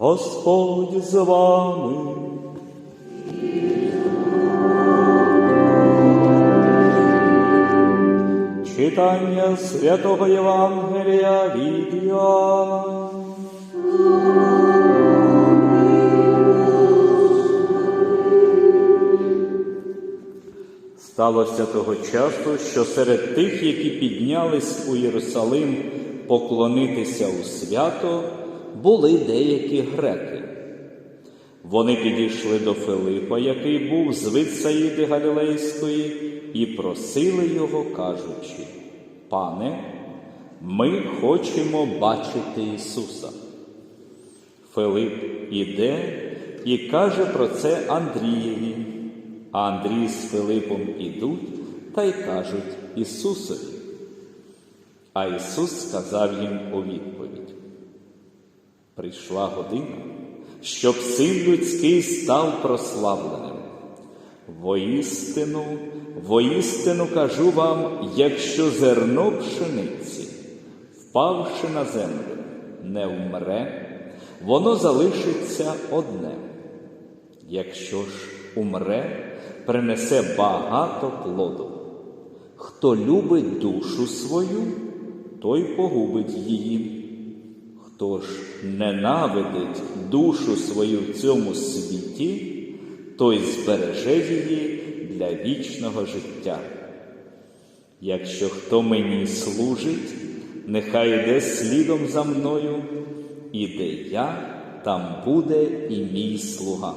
Господь з вами. Читання святого Євангелія від Іоанна. Сталося того часу, що серед тих, які піднялись у Єрусалим поклонитися у свято, були деякі греки. Вони підійшли до Филипа, який був з Витсаїди Галілейської, і просили його, кажучи: Пане, ми хочемо бачити Ісуса. Филип іде і каже про це Андрієві. А Андрій з Филипом ідуть та й кажуть Ісусові. А Ісус сказав їм у відповідь: Прийшла година, щоб син людський став прославленим. Воістину, воістину кажу вам, якщо зерно пшениці, впавши на землю, не вмре, воно залишиться одне. Якщо ж умре, принесе багато плоду. Хто любить душу свою, той погубить її. Хто ж ненавидить душу свою в цьому світі, той збереже її для вічного життя. Якщо хто мені служить, нехай йде слідом за мною, і де я, там буде і мій слуга.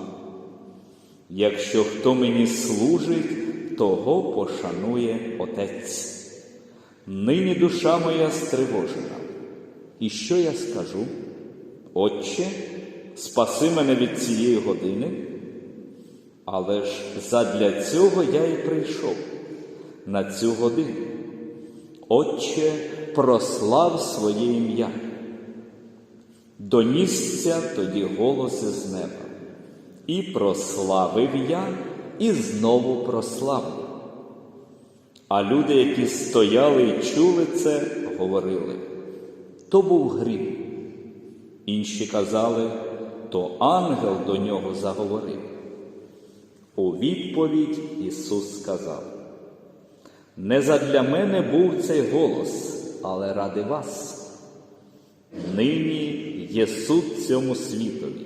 Якщо хто мені служить, того пошанує Отець. Нині душа моя стривожена. І що я скажу? Отче, спаси мене від цієї години, але ж задля цього я і прийшов на цю годину. Отче, прослав своє ім'я. Донісся тоді голос із неба. І прославив я, і знову прославив. А люди, які стояли і чули це, говорили, то був грім. Інші казали, то ангел до нього заговорив. У відповідь Ісус сказав: Не задля мене був цей голос, але ради вас. Нині є суд цьому світові.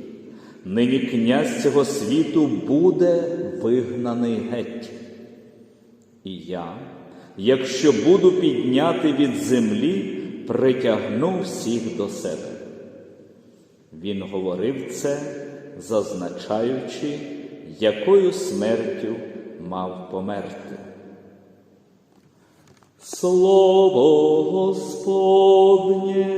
Нині князь цього світу буде вигнаний геть. І я, якщо буду підняти від землі, притягну всіх до себе. Він говорив це, зазначаючи, якою смертю мав померти. Слово Господнє.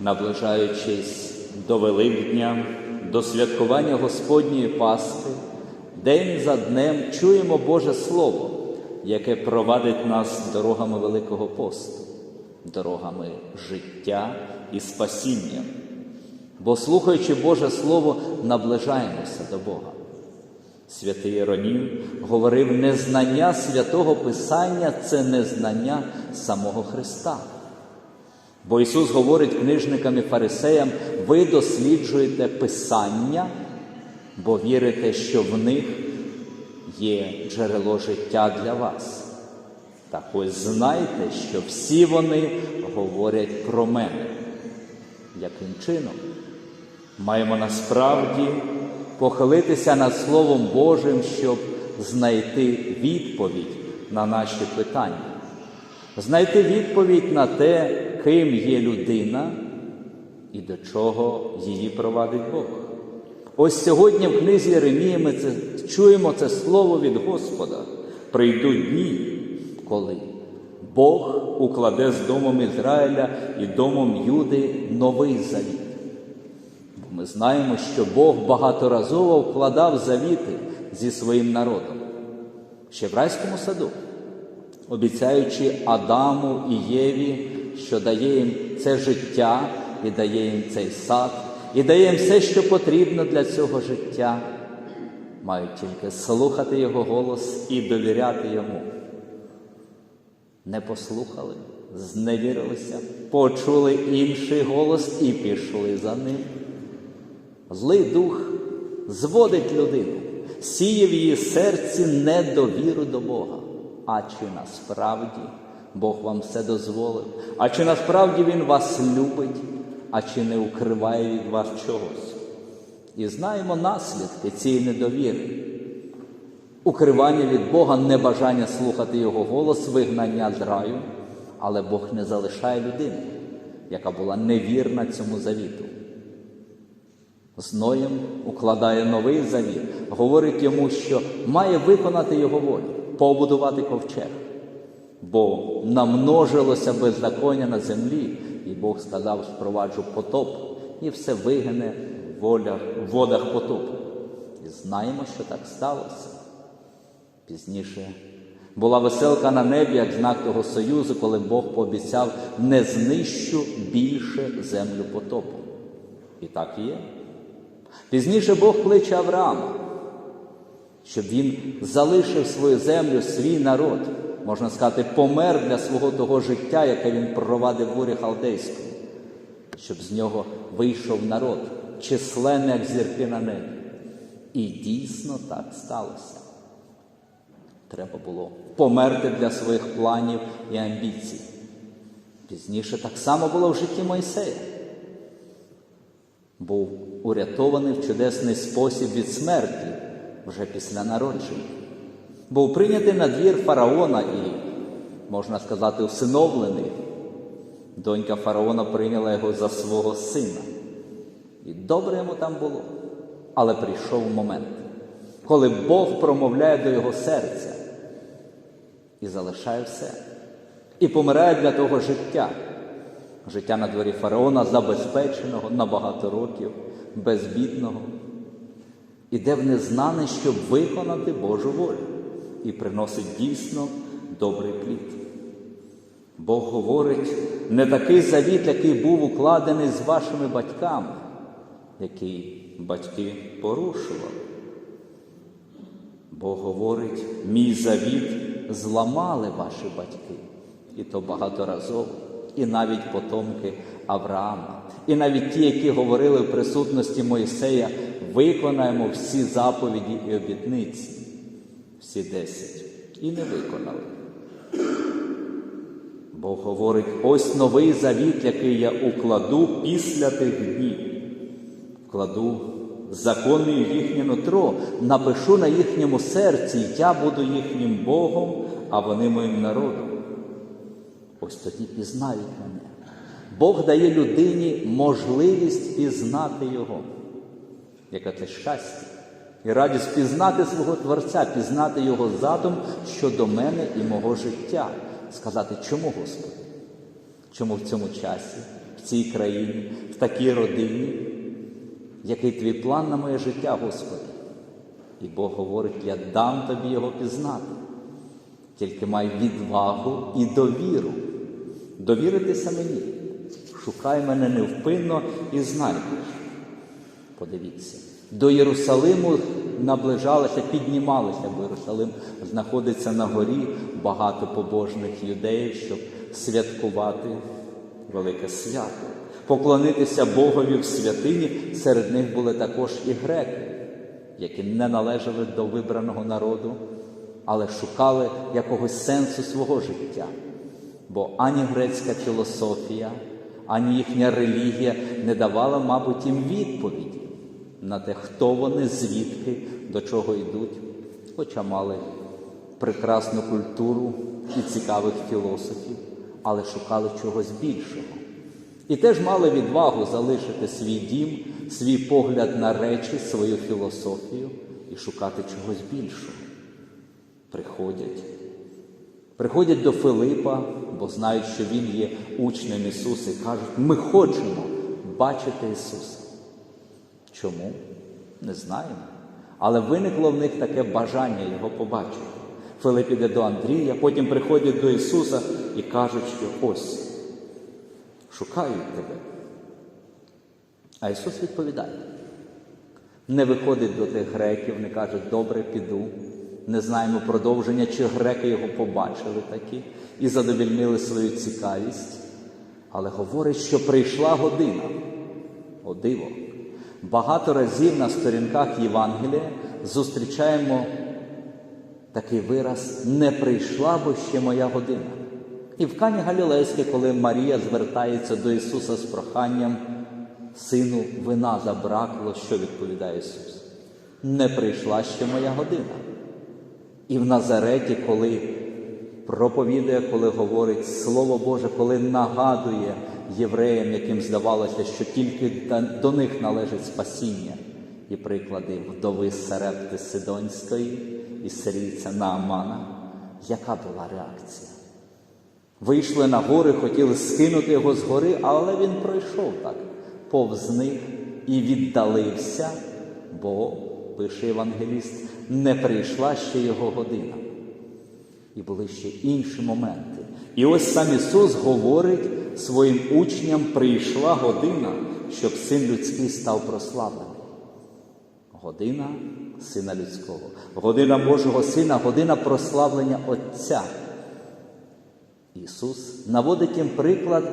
Наближаючись до Великдня, до святкування Господньої Пасхи, день за днем чуємо Боже Слово, яке провадить нас дорогами Великого посту, дорогами життя і спасіння. Бо, слухаючи Боже Слово, наближаємося до Бога. Святий Іронім говорив, незнання святого Писання це незнання самого Христа. Бо Ісус говорить книжникам і фарисеям, ви досліджуєте Писання, бо вірите, що в них є джерело життя для вас. Так ось знайте, що всі вони говорять про мене. Яким чином? Маємо насправді похилитися над Словом Божим, щоб знайти відповідь на наші питання, знайти відповідь на те, ким є людина і до чого її провадить Бог. Ось сьогодні в книзі Єремії ми це, чуємо це слово від Господа. Прийдуть дні, коли Бог укладе з домом Ізраїля і домом Юди новий завіт. Бо ми знаємо, що Бог багаторазово вкладав завіти зі своїм народом ще в райському саду, обіцяючи Адаму і Єві, що дає їм це життя і дає їм цей сад, і дає їм все, що потрібно для цього життя. мають тільки слухати Його голос і довіряти Йому. Не послухали, зневірилися, почули інший голос і пішли за ним. Злий дух зводить людину, сіє в її серці недовіру до Бога. А чи насправді Бог вам все дозволив? А чи насправді Він вас любить, а чи не укриває від вас чогось? І знаємо наслідки цієї недовіри. Укривання від Бога, небажання слухати Його голос, вигнання з раю, але Бог не залишає людини, яка була невірна цьому завіту. З Ноєм укладає новий завіт, говорить йому, що має виконати його волю, побудувати ковчег, бо намножилося беззаконня на землі, Бог сказав, спроваджу потоп, і все вигине в водах потопу. І знаємо, що так сталося. Пізніше була веселка на небі, як знак того союзу, коли Бог пообіцяв не знищу більше землю потопу. І так є. Пізніше Бог кличе Авраама, щоб він залишив свою землю, свій народ, можна сказати, помер для свого того життя, яке він провадив в урі халдейському, щоб з нього вийшов народ, численний, як зірки на небі. І дійсно так сталося. Треба було померти для своїх планів і амбіцій. Пізніше так само було в житті Мойсея. Був урятований в чудесний спосіб від смерті вже після народження. Був прийнятий на двір фараона і, можна сказати, усиновлений. Донька фараона прийняла його за свого сина. І добре йому там було. Але прийшов момент, коли Бог промовляє до його серця і залишає все. І помирає для того життя. Життя на дворі фараона забезпеченого на багато років, безбідного. Іде в незнане, щоб виконати Божу волю і приносить дійсно добрий плід. Бог говорить, не такий завіт, який був укладений з вашими батьками, який батьки порушували. Бог говорить, мій завіт зламали ваші батьки, і то багаторазово, і навіть потомки Авраама, і навіть ті, які говорили в присутності Мойсея, виконаємо всі заповіді і обітниці, всі десять, і не виконали. Бог говорить, ось новий завіт, який я укладу після тих днів. Вкладу закони в їхнє нутро, напишу на їхньому серці, я буду їхнім Богом, а вони моїм народом. Ось тоді пізнають мене. Бог дає людині можливість пізнати Його. Яке це щастя і радість пізнати свого Творця, пізнати Його задум щодо мене і мого життя. Сказати, чому Господи? Чому в цьому часі, в цій країні, в такій родині? Який твій план на моє життя, Господи? І Бог говорить, я дам тобі його пізнати. Тільки май відвагу і довіру. Довіритися мені. Шукай мене невпинно і знайдеш. Подивіться, до Єрусалиму наближалися, піднімалися, бо Єрусалим знаходиться на горі багато побожних юдеїв, щоб святкувати велике свято, поклонитися Богові в святині. Серед них були також і греки, які не належали до вибраного народу, але шукали якогось сенсу свого життя. Бо ані грецька філософія, ані їхня релігія не давала, мабуть, їм відповіді на те, хто вони, звідки, до чого йдуть, хоча мали прекрасну культуру і цікавих філософів, але шукали чогось більшого. І теж мали відвагу залишити свій дім, свій погляд на речі, свою філософію і шукати чогось більшого. Приходять. Приходять до Филипа, бо знають, що він є учнем Ісуса, і кажуть, ми хочемо бачити Ісуса. Чому? Не знаємо. Але виникло в них таке бажання Його побачити. Филип іде до Андрія, потім приходять до Ісуса і кажуть, що ось, шукають тебе. А Ісус відповідає: Не виходить до тих греків, не каже, добре, піду. Не знаємо продовження, чи греки його побачили такі і задовільнили свою цікавість. Але говорить, що прийшла година. О диво! Багато разів на сторінках Євангелія зустрічаємо такий вираз не прийшла, бо ще моя година. І в Кані Галілейській, коли Марія звертається до Ісуса з проханням, сину, вина забракло, що відповідає Ісус? Не прийшла ще моя година. І в Назареті, коли проповідує, коли говорить Слово Боже, коли нагадує євреям, яким здавалося, що тільки до них належить спасіння, і приклади вдови Серепти Сидонської і сирійця Наамана, яка була реакція? Вийшли на гори, хотіли скинути його з гори, але він пройшов так, повз них і віддалився, бо, пише Євангеліст, не прийшла ще його година. І були ще інші моменти. І ось сам Ісус говорить своїм учням: прийшла година, щоб син людський став прославлений. Година Сина Людського, година Божого Сина, година прославлення Отця. Ісус наводить їм приклад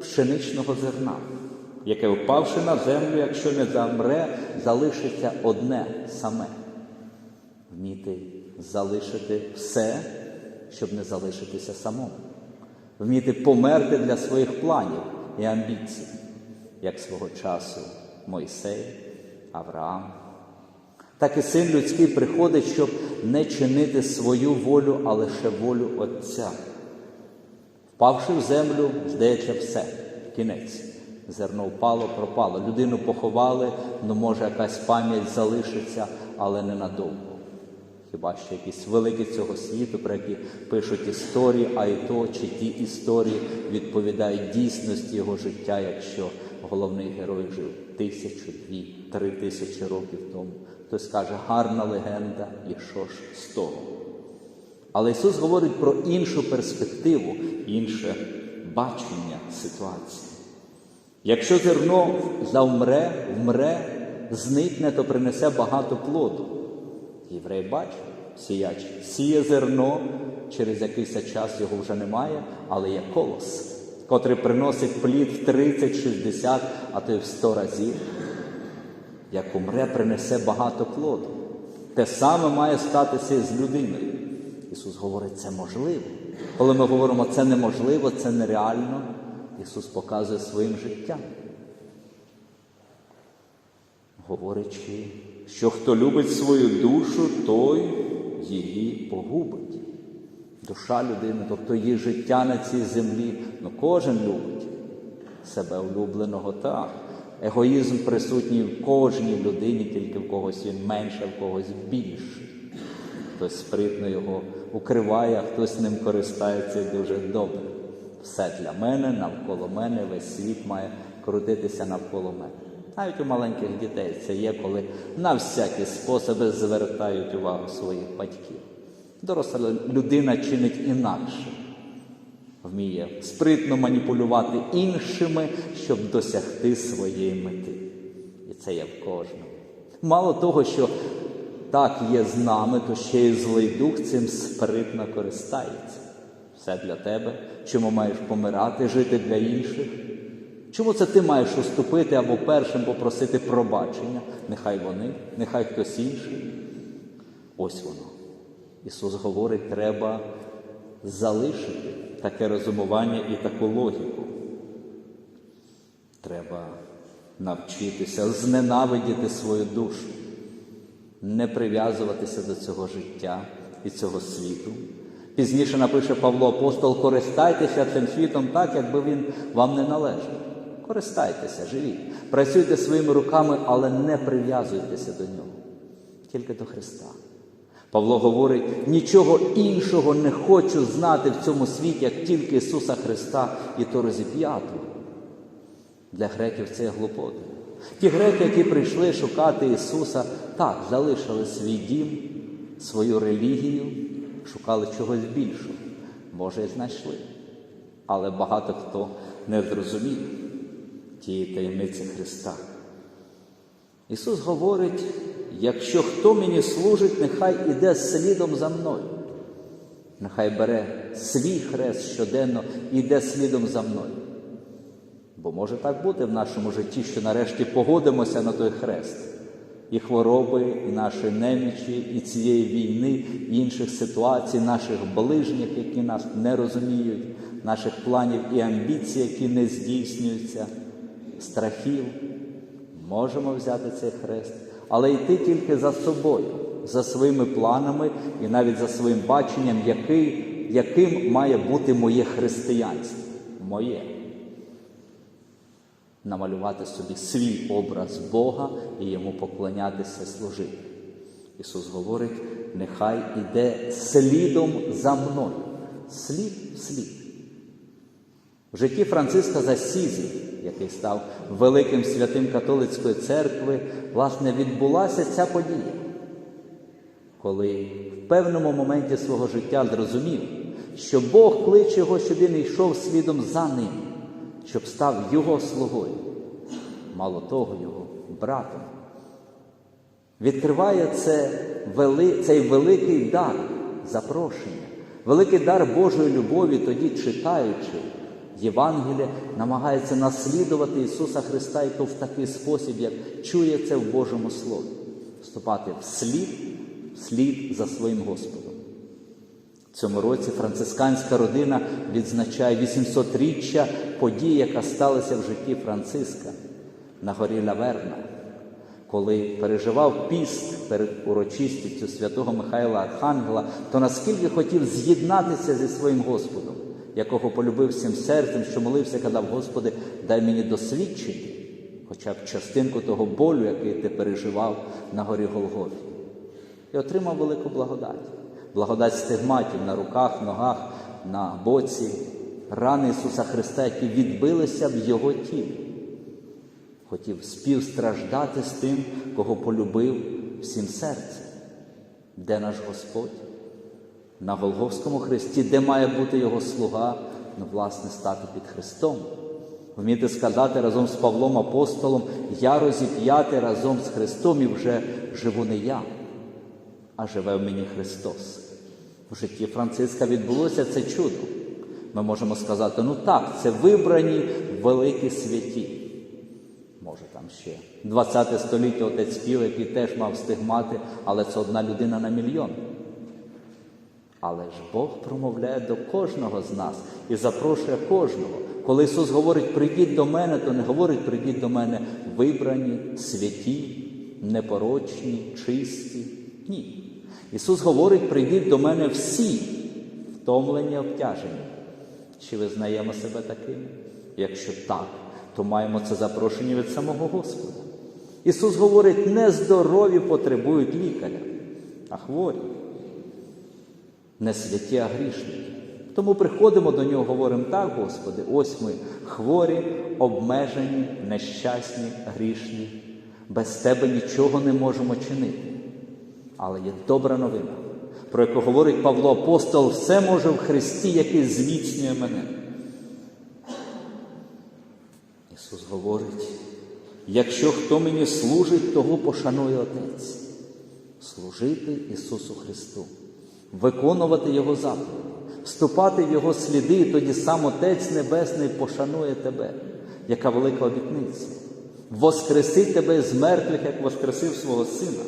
пшеничного зерна, яке, впавши на землю, якщо не замре, залишиться одне саме. Вміти залишити все, щоб не залишитися самому. Вміти померти для своїх планів і амбіцій, як свого часу Мойсей, Авраам. Так і син людський приходить, щоб не чинити свою волю, а лише волю Отця. Впавши в землю, здається, все, кінець. Зерно впало, пропало. Людину поховали, ну може якась пам'ять залишиться, але ненадовго. Хіба що якісь великі цього світу, про які пишуть історії, а і то, чи ті історії відповідають дійсності його життя, якщо головний герой жив тисячу, дві, три тисячі років тому. Хтось каже, гарна легенда, і що ж з того? Але Ісус говорить про іншу перспективу, інше бачення ситуації. Якщо зерно завмре, вмре, зникне, то принесе багато плоду. Єврей бачить, сіяч сіє зерно, через якийсь час його вже немає, але є колос, котрий приносить плід в 30, 60, а то й в 100 разів. Як умре, принесе багато плоду. Те саме має статися з людиною. Ісус говорить, це можливо. Коли ми говоримо, це неможливо, це нереально, Ісус показує своїм життям. Говорячи, що хто любить свою душу, той її погубить. Душа людини, тобто її життя на цій землі, ну кожен любить себе улюбленого так. Егоїзм присутній в кожній людині, тільки в когось він менше, в когось більше. Хтось спритно його укриває, а хтось ним користається дуже добре. Все для мене, навколо мене, весь світ має крутитися навколо мене. Навіть у маленьких дітей це є, коли на всякі способи звертають увагу своїх батьків. Доросла людина чинить інакше, вміє спритно маніпулювати іншими, щоб досягти своєї мети. І це є в кожному. Мало того, що так є з нами, то ще й злий дух цим спритно користається. Все для тебе, чому маєш помирати, жити для інших. Чому це ти маєш уступити або першим попросити пробачення? Нехай вони, нехай хтось інший. Ось воно. Ісус говорить, треба залишити таке розумування і таку логіку. Треба навчитися зненавидіти свою душу, не прив'язуватися до цього життя і цього світу. Пізніше напише Павло Апостол, користайтеся цим світом так, якби він вам не належав. Користайтеся, живіть, працюйте своїми руками, але не прив'язуйтеся до нього, тільки до Христа. Павло говорить, нічого іншого не хочу знати в цьому світі, як тільки Ісуса Христа і то розіп'ятого. Для греків це глупота. Ті греки, які прийшли шукати Ісуса, так, залишили свій дім, свою релігію, шукали чогось більшого. Може, і знайшли. Але багато хто не зрозумів тієї таємниці Христа. Ісус говорить, якщо хто мені служить, нехай іде слідом за мною. Нехай бере свій хрест щоденно і йде слідом за мною. Бо може так бути в нашому житті, що нарешті погодимося на той хрест. І хвороби, і наші немічі, і цієї війни, і інших ситуацій, наших ближніх, які нас не розуміють, наших планів і амбіцій, які не здійснюються, страхів. Можемо взяти цей хрест, але йти тільки за собою, за своїми планами і навіть за своїм баченням, який, яким має бути моє християнство. Моє намалювати собі свій образ Бога і йому поклонятися, служити. Ісус говорить, нехай іде слідом за мною. Слід слід. В житті Франциска Засізі, який став великим святим католицької церкви, власне, відбулася ця подія, коли в певному моменті свого життя зрозумів, що Бог кличе його, щоб він йшов слідом за ним, щоб став його слугою, мало того, його братом. Відкриває це, цей великий дар запрошення, великий дар Божої любові, тоді читаючи Євангелія, намагається наслідувати Ісуса Христа і то в такий спосіб, як чує це в Божому Слові, вступати вслід, вслід за своїм Господом. В цьому році францисканська родина відзначає 800-річчя подій, яка сталася в житті Франциска на горі Лаверна, коли переживав піст перед урочистістю святого Михайла Архангела, то наскільки хотів з'єднатися зі своїм Господом, якого полюбив всім серцем, що молився, казав, Господи, дай мені досвідчити, хоча б частинку того болю, який ти переживав на горі Голгофі, і отримав велику благодать. Благодать стигматів на руках, ногах, на боці, рани Ісуса Христа, які відбилися в Його тілі. Хотів співстраждати з тим, кого полюбив всім серцем. Де наш Господь? На Голговському Христі, де має бути Його слуга, ну, власне, стати під Христом. Вміти сказати разом з Павлом Апостолом, я розіп'яти разом з Христом і вже живу не я, а живе в мені Христос. В житті Франциска відбулося це чудо. Ми можемо сказати, ну так, це вибрані великі святі. Може, там ще 20 століття отець Піл, який теж мав стигмати, але це одна людина на мільйон. Але ж Бог промовляє до кожного з нас і запрошує кожного. Коли Ісус говорить, прийдіть до мене, то не говорить, прийдіть до мене вибрані, святі, непорочні, чисті. Ні. Ісус говорить, прийдіть до мене всі, втомлені, обтяжені. Чи визнаємо себе такими? Якщо так, то маємо це запрошення від самого Господа. Ісус говорить, не здорові потребують лікаря, а хворі, не святі, а грішники. Тому приходимо до нього, говоримо так, Господи, ось ми хворі, обмежені, нещасні, грішні, без Тебе нічого не можемо чинити. Але є добра новина, про яку говорить Павло Апостол, все може в Христі, який зміцнює мене. Ісус говорить, якщо хто мені служить, того пошанує Отець. Служити Ісусу Христу, виконувати Його заповіді, вступати в Його сліди, і тоді сам Отець Небесний пошанує тебе, яка велика обітниця, воскресить тебе з мертвих, як воскресив свого Сина.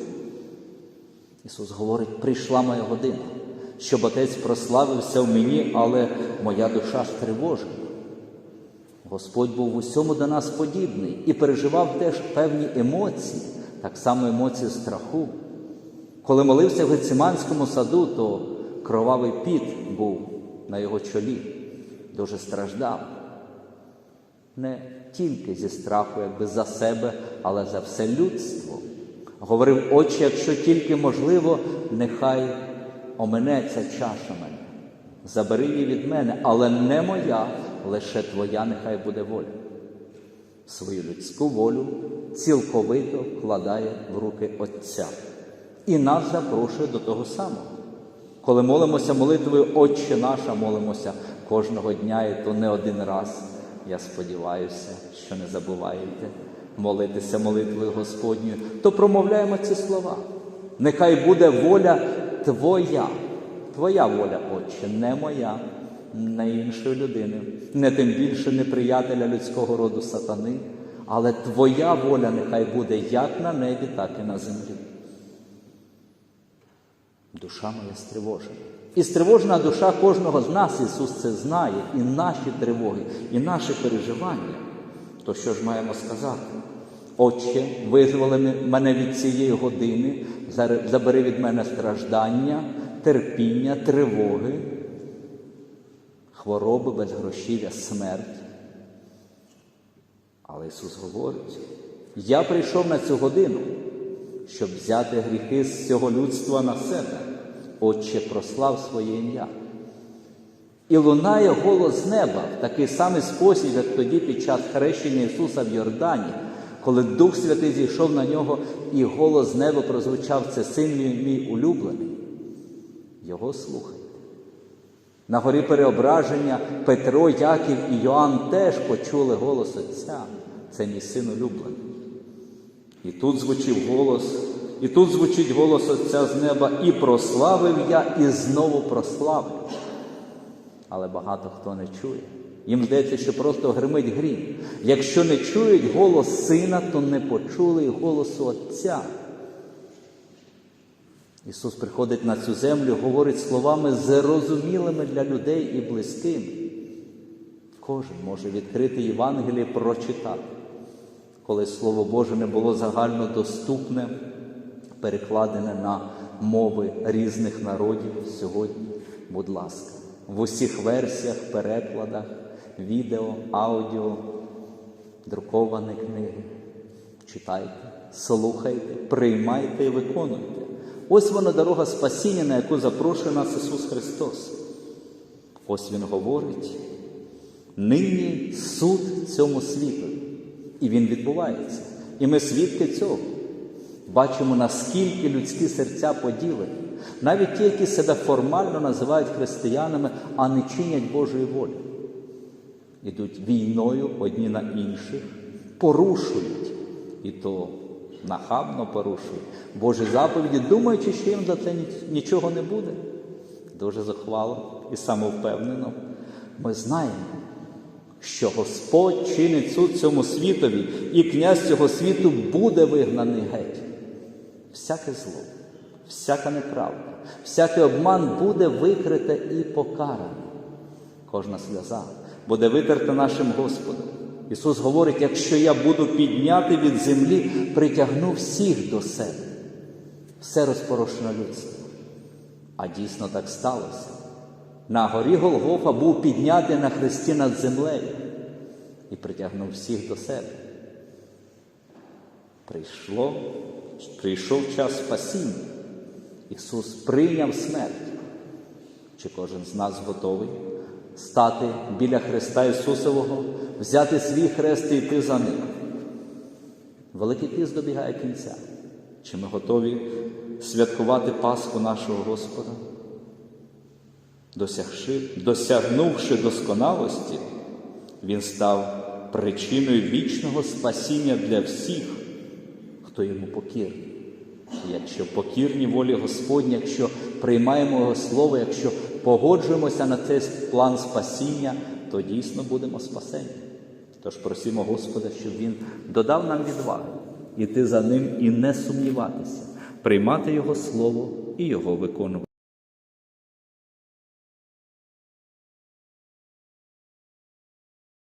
Ісус говорить, прийшла моя година, щоб Отець прославився в мені, але моя душа ж тривожена. Господь був в усьому до нас подібний і переживав теж певні емоції, так само емоції страху. Коли молився в Гециманському саду, то кровавий піт був на його чолі, дуже страждав. Не тільки зі страху, якби за себе, але за все людство. Говорив, Отче, якщо тільки можливо, нехай оминеться чаша мене. Забери її від мене, але не моя, лише твоя нехай буде воля. Свою людську волю цілковито вкладає в руки Отця і нас запрошує до того самого. Коли молимося молитвою Отче наша, молимося кожного дня, і то не один раз. Я сподіваюся, що не забуваєте. молитися молитвою Господньою, то промовляємо ці слова. Нехай буде воля Твоя, Твоя воля, Отче, не моя, не іншої людини, не тим більше неприятеля людського роду сатани, але Твоя воля нехай буде як на небі, так і на землі. Душа моя стривожена. І стривожена душа кожного з нас, Ісус це знає, і наші тривоги, і наші переживання. То що ж маємо сказати? Отче, визволи мене від цієї години, забери від мене страждання, терпіння, тривоги, хвороби, безгрошів'я, смерть. Але Ісус говорить: я прийшов на цю годину, щоб взяти гріхи з цього людства на себе. Отче прослав своє ім'я. І лунає голос неба в такий самий спосіб, як тоді під час хрещення Ісуса в Йордані, коли Дух Святий зійшов на нього, і голос неба прозвучав це син мій, улюблений. Його слухайте. На горі переображення Петро, Яків і Йоанн теж почули голос Отця. Це мій син улюблений. І тут звучив голос, і тут звучить голос Отця з неба, і прославив я, і знову прославив. Але багато хто не чує. Їм здається, що просто гримить грім. Якщо не чують голос сина, то не почули й голосу Отця. Ісус приходить на цю землю, говорить словами зрозумілими для людей і близькими. Кожен може відкрити Євангеліє прочитати. Коли Слово Боже не було загально доступне, перекладене на мови різних народів сьогодні, будь ласка, в усіх версіях, перекладах, відео, аудіо, друковані книги. Читайте, слухайте, приймайте і виконуйте. Ось вона дорога спасіння, на яку запрошує нас Ісус Христос. Ось Він говорить, нині суд цьому світу. І він відбувається. І ми свідки цього. Бачимо, наскільки людські серця поділені, навіть ті, які себе формально називають християнами, а не чинять Божої волі. Ідуть війною одні на інших, порушують, і то нахабно порушують Божі заповіді, думаючи, що їм за це нічого не буде. Дуже захвало і самовпевнено. Ми знаємо, що Господь чинить суд цьому світові, і князь цього світу буде вигнаний геть. Всяке зло, всяка неправда, всякий обман буде викрите і покаране. Кожна сльоза буде витерта нашим Господом. Ісус говорить: якщо я буду підняти від землі, притягну всіх до себе, все розпорошено людство. А дійсно так сталося. На горі Голгофа був піднятий на хресті над землею і притягнув всіх до себе. Прийшло, прийшов час спасіння. Ісус прийняв смерть. Чи кожен з нас готовий стати біля Христа Ісусового, взяти свій хрест і йти за ним? Великий піст добігає кінця. Чи ми готові святкувати Пасху нашого Господа? Досягнувши досконалості, Він став причиною вічного спасіння для всіх, хто йому покірний. Якщо покірні волі Господні, якщо приймаємо Його Слово, якщо погоджуємося на цей план спасіння, то дійсно будемо спасені. Тож просимо Господа, щоб Він додав нам відваги іти за ним і не сумніватися, приймати Його Слово і Його виконувати.